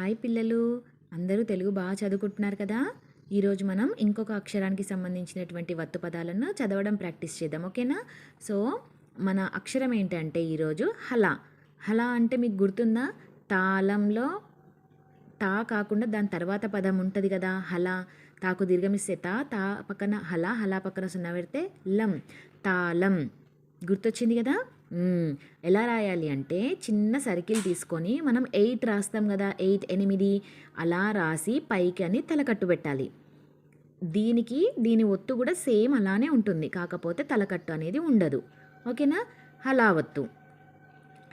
Hi పిల్లలు. అందరూ తెలుగు బాగా చదువుకుంటున్నారు కదా? ఈరోజు మనం ఇంకొక అక్షరానికి సంబంధించినటువంటి వత్తు పదాలను చదవడం ప్రాక్టీస్ చేద్దాం ఓకేనా? సో మన అక్షరం ఏంటంటే ఈరోజు హల. హల అంటే మీకు గుర్తుందా? తాళంలో తా కాకుండా దాని తర్వాత పదం ఉంటుంది కదా హల. తాకు దీర్ఘమిస్తే తా తా పక్కన హల హల పక్కన సున్నా పెడితే లం. తాళం. గుర్తొచ్చింది కదా? ఎలా రాయాలి అంటే చిన్న సర్కిల్ తీసుకొని మనం ఎయిట్ రాస్తాం కదా ఎయిట్ ఎనిమిది అలా రాసి పైకి అని తలకట్టు పెట్టాలి. దీనికి దీని ఒత్తు కూడా సేమ్ అలానే ఉంటుంది కాకపోతే తలకట్టు అనేది ఉండదు. ఓకేనా? హలావత్తు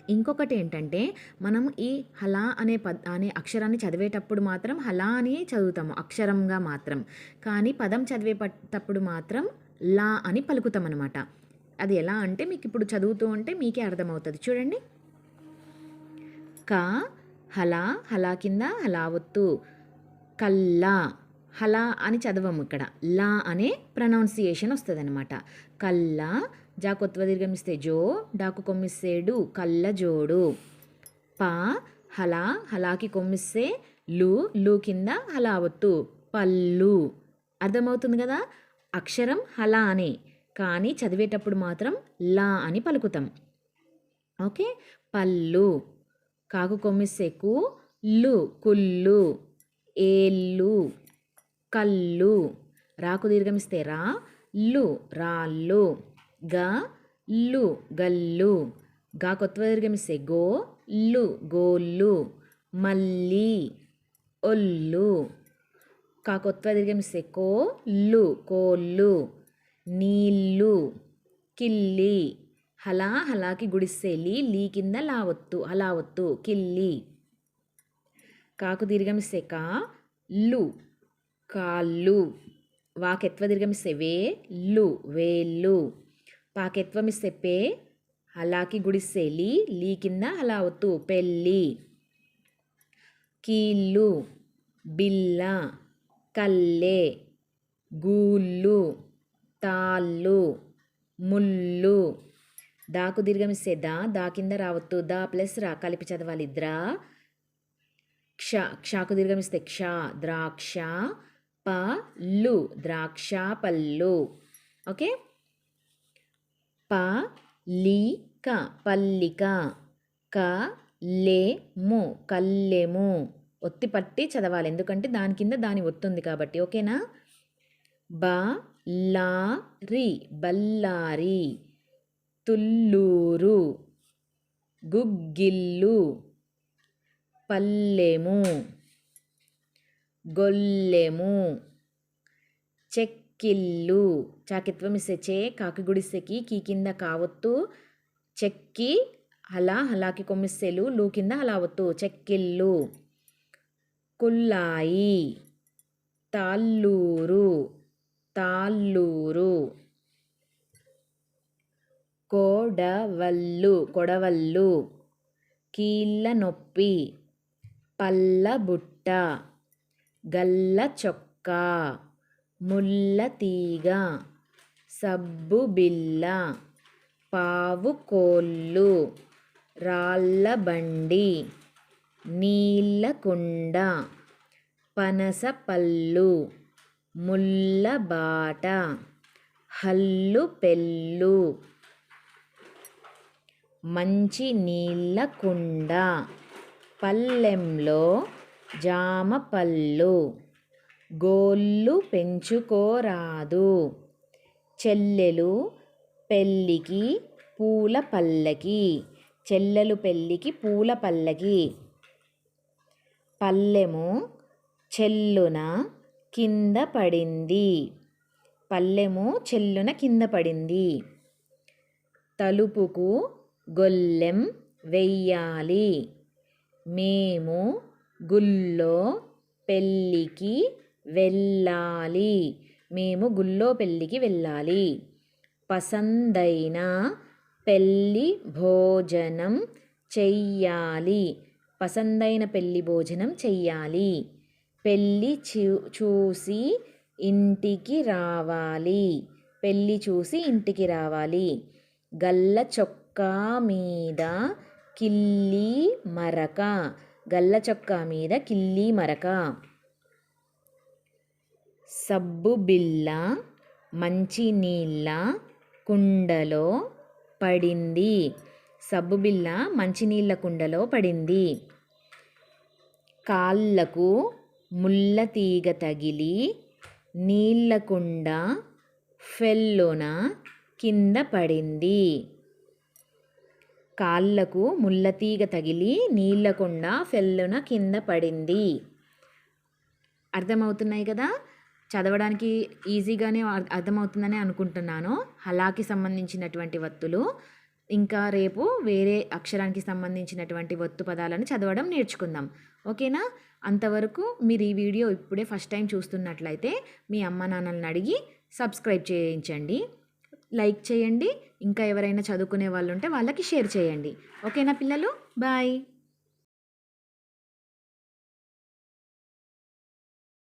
ఇంకొకటి ఏంటంటే మనం ఈ హలా అనే పద్ అనే అక్షరాన్ని చదివేటప్పుడు మాత్రం హలా అని చదువుతాము అక్షరంగా మాత్రం. కానీ పదం చదివేటప్పుడు మాత్రం లా అని పలుకుతాం అనమాట అది ఎలా అంటే మీకు ఇప్పుడు చదువుతూ ఉంటే మీకే అర్థమవుతుంది. చూడండి. క హలా హలా కింద హలావత్తు కల్లా హలా అని చదవము ఇక్కడ. లా అనే ప్రొనౌన్సియేషన్ వస్తుంది అనమాట కల్లా జా కొత్వ దీర్ఘమిస్తే జో డాకు కొమ్మిస్తే డు కళ్ళ జోడు. పా హలా హలాకి కొమ్మిస్తే లు లు కింద హలావత్తు పల్లు. అర్థమవుతుంది కదా? అక్షరం హలా అనే. కానీ చదివేటప్పుడు మాత్రం లా అని పలుకుతాం. ఓకే? పళ్ళు కాకు కొమ్మిసెకు లు కుళ్ళు ఏళ్ళు కళ్ళు రాకు దీర్ఘమిస్తే రా లు రాళ్ళు గ లు గల్లు గా కొత్త దీర్ఘమిస్తే గో లు గోళ్ళు మళ్ళీ ఒళ్ళు కా కొత్త దీర్ఘమిస్తే కో లు కోళ్ళు నీళ్ళు కిల్లి హలా హలాకి గుడిస్తే లీ లీ కింద లావత్తు హలావత్తు కిల్లి. కాకు దీర్ఘమిస్తే కా లు కాళ్ళు. వాకెత్వ దీర్ఘమిస్తే వే లు వేళ్ళు. పాకెత్వమిస్తే పే హలాకి గుడిస్తే లీ లీ కింద హలావత్తు పెళ్ళి. కీళ్ళు బిల్ల కల్లె గూళ్ళు. తాళ్ళు ముళ్ళు. దాకు దీర్ఘమిస్తే దా దా కింద రావద్దు. దా ప్లస్ రా కలిపి చదవాలి. ద్రా క్ష క్షాకు దీర్ఘమిస్తే క్ష ద్రాక్ష పళ్ళు. ద్రాక్ష పళ్ళు ఓకే? ప లి క పల్లిక. క లే ము కల్లెము ఒత్తి పట్టి చదవాలి. ఎందుకంటే దాని కింద దాని ఒత్తుంది కాబట్టి. ఓకేనా? బా లారి బల్లారి తుల్లూరు గుగ్గిల్లు పల్లెము గొల్లెము చెక్కిల్లు చాకిత్వం ఇస్తే చే కాకి గుడిసెకి కీ కింద కావత్తు చెక్కి హలా హలాకి కొమ్మిస్సెలు లూ కింద హలావత్తు చెక్కిల్లు కుల్లాయి తాళ్ళూరు తాళ్ళూరు. కోడవళ్ళు కొడవళ్ళు కీళ్ళనొప్పి పళ్ళబుట్ట గల్లచొక్క ముల్లతీగ సబ్బుబిల్ల పావుకోళ్ళు రాళ్ళబండి నీళ్ళకుండ పనసపల్లు ముల్లబాట కుండ హల్లు పెళ్ళు మంచి నీళ్ళ కుండ. పల్లెంలో జామ పళ్ళు. గోళ్ళు పెంచుకోరాదు. చెల్లెలు పెళ్ళికి పూల పల్లకి. చెల్లెలు పెళ్ళికి పూల పల్లకి. పల్లెము చెల్లున కింద పడింది. పల్లెము చెల్లున కింద పడింది. తలుపుకు గొల్లెం వెయ్యాలి. మేము గుళ్ళో పెళ్ళికి వెళ్ళాలి. మేము గుల్లో పెళ్ళికి వెళ్ళాలి. పసందైన పెళ్ళి భోజనం చెయ్యాలి. పసందైన పెళ్ళి భోజనం చెయ్యాలి. పెళ్ళి చూ చూసి ఇంటికి రావాలి. పెళ్ళి చూసి ఇంటికి రావాలి. గల్ల చొక్కా మీద కిల్లి మరక. గల్ల చొక్కా మీద కిల్లి మరక. సబ్బు బిల్ల మంచి నీళ్ళ కుండలో పడింది. సబ్బు బిల్ల మంచినీళ్ళ కుండలో పడింది. కాళ్ళకు ముళ్ళ తీగ తగిలి నీళ్ళకుండ ఫెల్లోన ఫెల్లున కింద పడింది. కాళ్ళకు ముళ్ళతీగ తగిలి నీళ్ళకుండ ఫెల్లున కింద పడింది. అర్థమవుతున్నాయి కదా? చదవడానికి ఈజీగానే అర్- అర్థమవుతుందని అనుకుంటున్నాను. హలాకి సంబంధించినటువంటి వత్తులు ఇంకా రేపు వేరే అక్షరానికి సంబంధించినటువంటి వత్తు పదాలను చదవడం నేర్చుకుందాం. ఓకేనా? అంతవరకు మీరు ఈ వీడియో ఇప్పుడే ఫస్ట్ టైం చూస్తున్నట్లయితే మీ అమ్మ నాన్నలను అడిగి సబ్స్క్రైబ్ చేయించండి. లైక్ చేయండి. ఇంకా ఎవరైనా చదువుకునే వాళ్ళు ఉంటే వాళ్ళకి షేర్ చేయండి. ఓకేనా పిల్లలు? బాయ్.